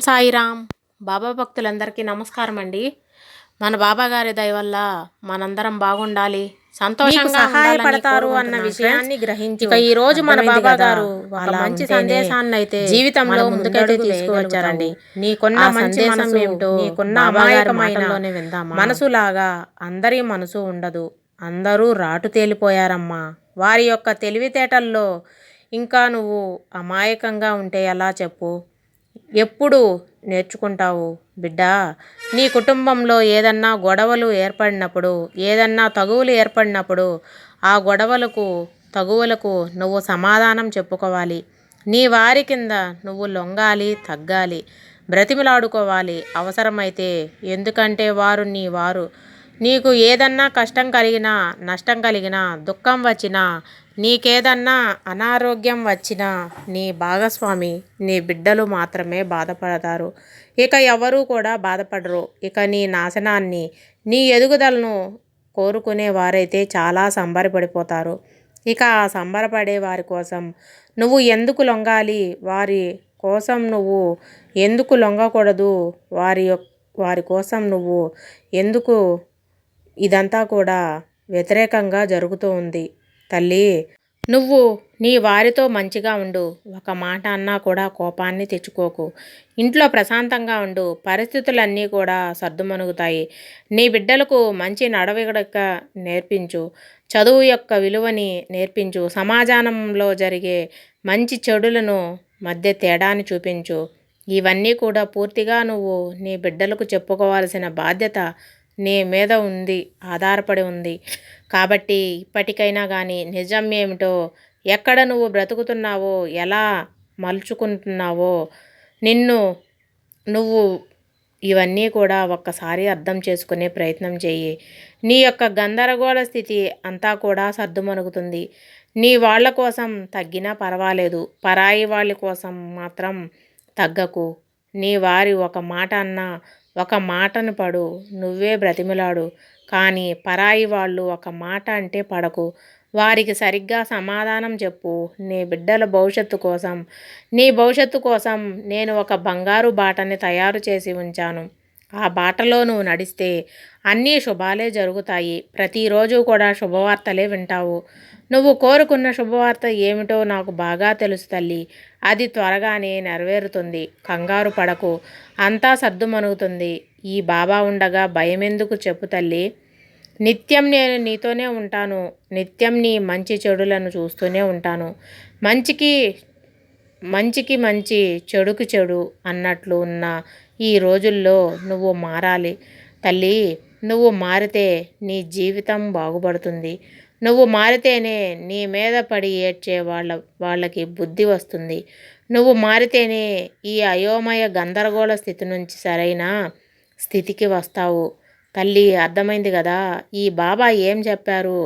సాయిరామ్. బాబా భక్తులందరికీ నమస్కారం అండి మన బాబా గారి దయ వల్ల మనందరం బాగుండాలి. సంతోషంగా సహాయపడతారు అన్న విషయాన్ని. గ్రహించి. ఈ రోజు మన బాబా గారు అలా మంచి సందేశాన్ని అయితే జీవితంలో ముందుకైతే తీసుకువచ్చారండి. నీకున్న మంచి సందేశం ఏమిటో నీకున్న బాబా గారి అమాయకమైన మాటల్లోనే విందామా? మనసులాగా అందరి మనసు ఉండదు. అందరూ రాటు తేలిపోయారమ్మా. వారి యొక్క తెలివితేటల్లో ఇంకా నువ్వు అమాయకంగా ఉంటే ఎలా చెప్పు? ఎప్పుడు నేర్చుకుంటావు బిడ్డా? నీ కుటుంబంలో ఏదన్నా గొడవలు ఏర్పడినప్పుడు ఏదన్నా తగువులు ఏర్పడినప్పుడు ఆ గొడవలకు తగువులకు నువ్వు సమాధానం చెప్పుకోవాలి. నీ వారి కింద నువ్వు లొంగాలి తగ్గాలి బ్రతిమిలాడుకోవాలి అవసరమైతే. ఎందుకంటే వారు నీ వారు. నీకు ఏదన్నా కష్టం కలిగినా నష్టం కలిగినా దుఃఖం వచ్చినా నీకేదన్నా అనారోగ్యం వచ్చినా నీ భాగస్వామి నీ బిడ్డలు మాత్రమే బాధపడతారు. ఇక ఎవరూ కూడా బాధపడరు. ఇక నీ నాశనాన్ని నీ ఎదుగుదలను కోరుకునే వారైతే చాలా సంబరపడిపోతారు. ఇక ఆ సంబరపడే వారి కోసం నువ్వు ఎందుకు లొంగాలి? వారి కోసం నువ్వు ఎందుకు లొంగకూడదు? వారి యొక్క వారి కోసం నువ్వు ఎందుకు ఇదంతా కూడా వ్యతిరేకంగా జరుగుతూ ఉంది. తల్లి నువ్వు నీ వారితో మంచిగా ఉండు. ఒక మాట అన్నా కూడా కోపాన్ని తెచ్చుకోకు. ఇంట్లో ప్రశాంతంగా ఉండు. పరిస్థితులన్నీ కూడా సర్దుమణుగుతాయి. నీ బిడ్డలకు మంచి నడవడిక నేర్పించు. చదువు యొక్క విలువని నేర్పించు. సమాజంలో జరిగే మంచి చెడులను మధ్య తేడాని చూపించు. ఇవన్నీ కూడా పూర్తిగా నువ్వు నీ బిడ్డలకు చెప్పుకోవాల్సిన బాధ్యత నీ మీద ఉంది ఆధారపడి ఉంది. కాబట్టి ఇప్పటికైనా కానీ నిజం ఏమిటో ఎక్కడ నువ్వు బ్రతుకుతున్నావో ఎలా మలుచుకుంటున్నావో నిన్ను నువ్వు ఇవన్నీ కూడా ఒక్కసారి అర్థం చేసుకునే ప్రయత్నం చెయ్యి. నీ యొక్క గందరగోళ స్థితి అంతా కూడా సర్దుమణుగుతుంది. నీ వాళ్ళ కోసం తగ్గినా పర్వాలేదు. పరాయి వాళ్ళ కోసం మాత్రం తగ్గకు. నీ వారి ఒక మాట అన్నా ఒక మాటను పడు నువ్వే బ్రతిమిలాడు. కానీ పరాయి వాళ్ళు ఒక మాట అంటే పడకు. వారికి సరిగ్గా సమాధానం చెప్పు. నీ బిడ్డల భవిష్యత్తు కోసం నీ భవిష్యత్తు కోసం నేను ఒక బంగారు బాటని తయారు చేసి ఉంచాను. ఆ బాటలో నువ్వు నడిస్తే అన్నీ శుభాలే జరుగుతాయి. ప్రతిరోజు కూడా శుభవార్తలే వింటావు. నువ్వు కోరుకున్న శుభవార్త ఏమిటో నాకు బాగా తెలుసు తల్లి. అది త్వరగానే నెరవేరుతుంది. కంగారు పడకు. అంతా సర్దుమణుగుతుంది. ఈ బాబా ఉండగా భయమెందుకు చెప్పు తల్లి. నిత్యం నేను నీతోనే ఉంటాను. నిత్యం నీ మంచి చెడులను చూస్తూనే ఉంటాను. మంచికి మంచికి మంచి చెడుకు చెడు అన్నట్లు ఉన్న ఈ రోజుల్లో నువ్వు మారాలి. తల్లి నువ్వు మారితే నీ జీవితం బాగుపడుతుంది. నువ్వు మారితేనే నీ మీద పడి ఏడ్చే వాళ్ళ వాళ్ళకి బుద్ధి వస్తుంది. నువ్వు మారితేనే ఈ అయోమయ గందరగోళ స్థితి నుంచి సరైన స్థితికి వస్తావు. తల్లి అర్థమైంది కదా? ఈ బాబా ఏం చెప్పారు?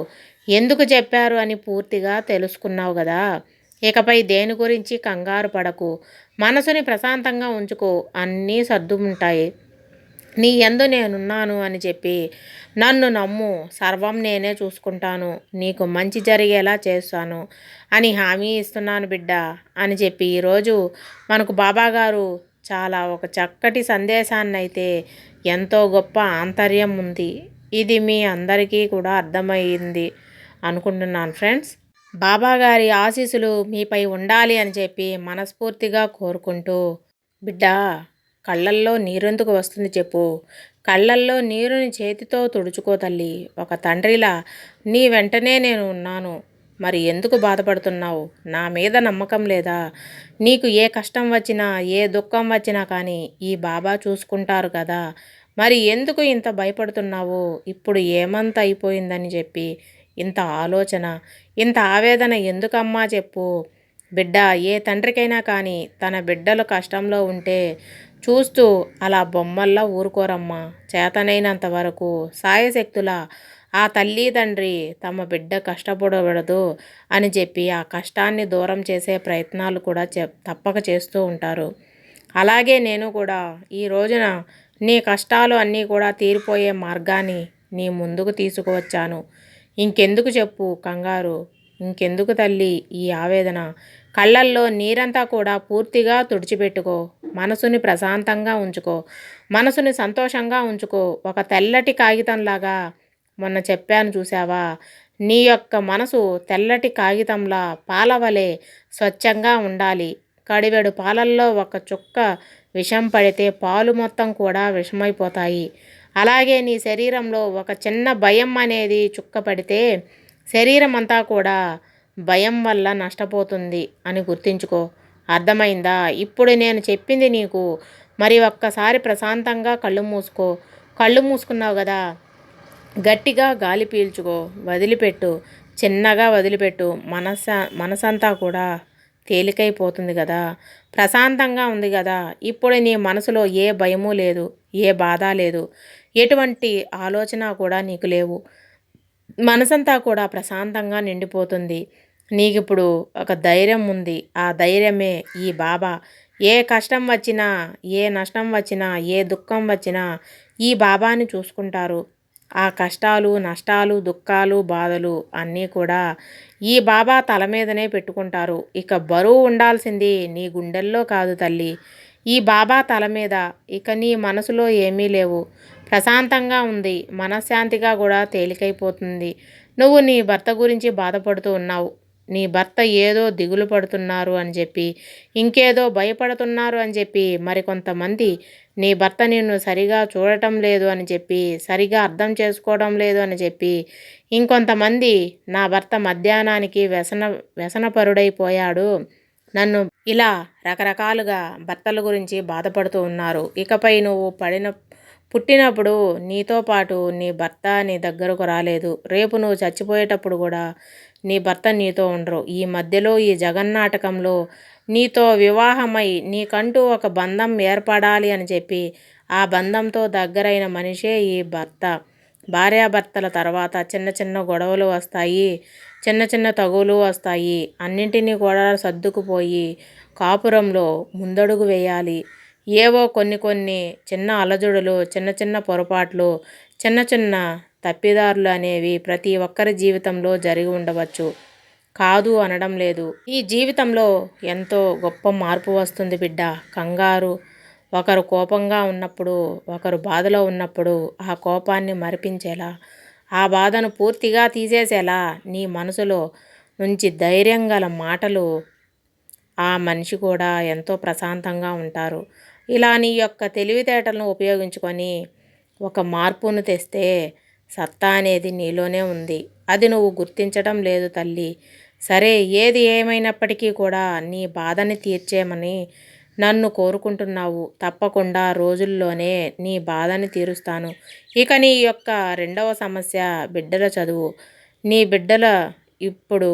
ఎందుకు చెప్పారు అని పూర్తిగా తెలుసుకున్నావు కదా? ఇకపై దేని గురించి కంగారు పడకు. మనసుని ప్రశాంతంగా ఉంచుకో. అన్నీ సర్దుముంటాయి. నీ ఎందు నేనున్నాను అని చెప్పి నన్ను నమ్ము. సర్వం నేనే చూసుకుంటాను. నీకు మంచి జరిగేలా చేస్తాను. అని హామీ ఇస్తున్నాను బిడ్డ అని చెప్పి ఈరోజు మనకు బాబాగారు చాలా ఒక చక్కటి సందేశాన్ని అయితే ఎంతో గొప్ప ఆంతర్యం ఉంది. ఇది మీ అందరికీ కూడా అర్థమైంది అనుకుంటున్నాను ఫ్రెండ్స్. బాబాగారి ఆశీస్సులు మీపై ఉండాలి అని చెప్పి మనస్ఫూర్తిగా కోరుకుంటూ బిడ్డ కళ్ళల్లో నీరెందుకు వస్తుంది చెప్పు. కళ్ళల్లో నీరుని చేతితో తుడుచుకో తల్లి. ఒక తండ్రిలా నీ వెంటనే నేను ఉన్నాను. మరి ఎందుకు బాధపడుతున్నావు? నా మీద నమ్మకం లేదా? నీకు ఏ కష్టం వచ్చినా ఏ దుఃఖం వచ్చినా కానీ ఈ బాబా చూసుకుంటారు కదా. మరి ఎందుకు ఇంత భయపడుతున్నావు? ఇప్పుడు ఏమంత అయిపోయిందని చెప్పి ఇంత ఆలోచన ఇంత ఆవేదన ఎందుకమ్మా చెప్పు. బిడ్డ ఏ తండ్రికైనా కానీ తన బిడ్డలు కష్టంలో ఉంటే చూస్తూ అలా బొమ్మల్లా ఊరుకోరమ్మా. చేతనైనంత వరకు సాయశక్తుల ఆ తల్లి తండ్రి తమ బిడ్డ కష్టపడకూడదు అని చెప్పి ఆ కష్టాన్ని దూరం చేసే ప్రయత్నాలు కూడా చె తప్పక చేస్తూ ఉంటారు. అలాగే నేను కూడా ఈ రోజున నీ కష్టాలు అన్నీ కూడా తీరిపోయే మార్గాన్ని నీ ముందుకు తీసుకువచ్చాను. ఇంకెందుకు చెప్పు కంగారు. ఇంకెందుకు తల్లి ఈ ఆవేదన? కళ్ళల్లో నీరంతా కూడా పూర్తిగా తుడిచిపెట్టుకో. మనసుని ప్రశాంతంగా ఉంచుకో. మనసుని సంతోషంగా ఉంచుకో. ఒక తెల్లటి కాగితంలాగా మొన్న చెప్పాను చూసావా నీ యొక్క మనసు తెల్లటి కాగితంలా పాలవలే స్వచ్ఛంగా ఉండాలి. కడివెడు పాలల్లో ఒక చుక్క విషం పడితే పాలు మొత్తం కూడా విషమైపోతాయి. అలాగే నీ శరీరంలో ఒక చిన్న భయం అనేది చుక్క పడితే శరీరం అంతా కూడా భయం వల్ల నష్టపోతుంది అని గుర్తుంచుకో. అర్థమైందా? ఇప్పుడు నేను చెప్పింది నీకు. మరి ఒక్కసారి ప్రశాంతంగా కళ్ళు మూసుకో. కళ్ళు మూసుకున్నావు కదా? గట్టిగా గాలి పీల్చుకో. వదిలిపెట్టు. చిన్నగా వదిలిపెట్టు. మనస మనసంతా కూడా తేలికైపోతుంది కదా. ప్రశాంతంగా ఉంది కదా. ఇప్పుడు నీ మనసులో ఏ భయము లేదు ఏ బాధ లేదు. ఎటువంటి ఆలోచన కూడా నీకు లేవు. మనసంతా కూడా ప్రశాంతంగా నిండిపోతుంది. నీకు ఇప్పుడు ఒక ధైర్యం ఉంది. ఆ ధైర్యమే ఈ బాబా. ఏ కష్టం వచ్చినా ఏ నష్టం వచ్చినా ఏ దుఃఖం వచ్చినా ఈ బాబాని చూసుకుంటారు. ఆ కష్టాలు నష్టాలు దుఃఖాలు బాధలు అన్నీ కూడా ఈ బాబా తల మీదనే పెట్టుకుంటారు. ఇక బరువు ఉండాల్సింది నీ గుండెల్లో కాదు తల్లి. ఈ బాబా తల మీద ఇక నీ మనసులో ఏమీ లేవు. ప్రశాంతంగా ఉంది. మనశ్శాంతిగా కూడా తేలికైపోతుంది. నువ్వు నీ భర్త గురించి బాధపడుతూ ఉన్నావు. నీ భర్త ఏదో దిగులు పడుతున్నారు అని చెప్పి ఇంకేదో భయపడుతున్నారు అని చెప్పి మరికొంతమంది నీ భర్త నిన్ను సరిగా చూడటం లేదు అని చెప్పి సరిగా అర్థం చేసుకోవడం లేదు అని చెప్పి ఇంకొంతమంది నా భర్త మధ్యాహ్నానికి వ్యసన వ్యసనపరుడైపోయాడు. నన్ను ఇలా రకరకాలుగా భర్తల గురించి బాధపడుతూ ఉన్నారు. ఇకపై నువ్వు పడిన పుట్టినప్పుడు నీతో పాటు నీ భర్త నీ దగ్గరకు రాలేదు. రేపు నువ్వు చచ్చిపోయేటప్పుడు కూడా నీ భర్త నీతో ఉండరు. ఈ మధ్యలో ఈ జగన్నాటకంలో నీతో వివాహమై నీకంటూ ఒక బంధం ఏర్పడాలి అని చెప్పి ఆ బంధంతో దగ్గరైన మనిషే ఈ భర్త. భార్యాభర్తల తర్వాత చిన్న చిన్న గొడవలు వస్తాయి. చిన్న చిన్న తగులు వస్తాయి. అన్నింటినీ కూడా సర్దుకుపోయి కాపురంలో ముందడుగు వేయాలి. ఏవో కొన్ని కొన్ని చిన్న అలజడులు చిన్న చిన్న పొరపాట్లు చిన్న చిన్న తప్పిదారులు అనేవి ప్రతి ఒక్కరి జీవితంలో జరిగి ఉండవచ్చు. కాదు అనడం లేదు. ఈ జీవితంలో ఎంతో గొప్ప మార్పు వస్తుంది బిడ్డ. కంగారు. ఒకరు కోపంగా ఉన్నప్పుడు ఒకరు బాధలో ఉన్నప్పుడు ఆ కోపాన్ని మరిపించేలా ఆ బాధను పూర్తిగా తీసేసేలా నీ మనసులో నుంచి ధైర్యం గల మాటలు ఆ మనిషి కూడా ఎంతో ప్రశాంతంగా ఉంటారు. ఇలా నీ యొక్క తెలివితేటలను ఉపయోగించుకొని ఒక మార్పును తెస్తే సత్తా అనేది నీలోనే ఉంది. అది నువ్వు గుర్తించడం లేదు తల్లి. సరే ఏది ఏమైనప్పటికీ కూడా నీ బాధని తీర్చేమని నన్ను కోరుకుంటున్నావు. తప్పకుండా రోజుల్లోనే నీ బాధని తీరుస్తాను. ఇక నీ యొక్క రెండవ సమస్య బిడ్డల చదువు. నీ బిడ్డల ఇప్పుడు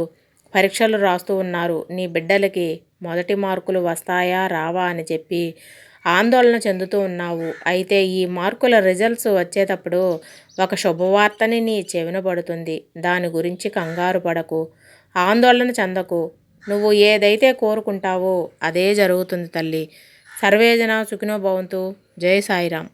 పరీక్షలు రాస్తూ ఉన్నారు. నీ బిడ్డలకి మొదటి మార్కులు వస్తాయా రావా అని చెప్పి ఆందోళన చెందుతూ ఉన్నావు. అయితే ఈ మార్కుల రిజల్ట్స్ వచ్చేటప్పుడు ఒక శుభవార్తని నీ చెవిన పడుతుంది. దాని గురించి కంగారు పడకు. ఆందోళన చెందకు. నువ్వు ఏదైతే కోరుకుంటావో అదే జరుగుతుంది తల్లి. సర్వేజన సుఖినో భవంతు. జై సాయిరామ్.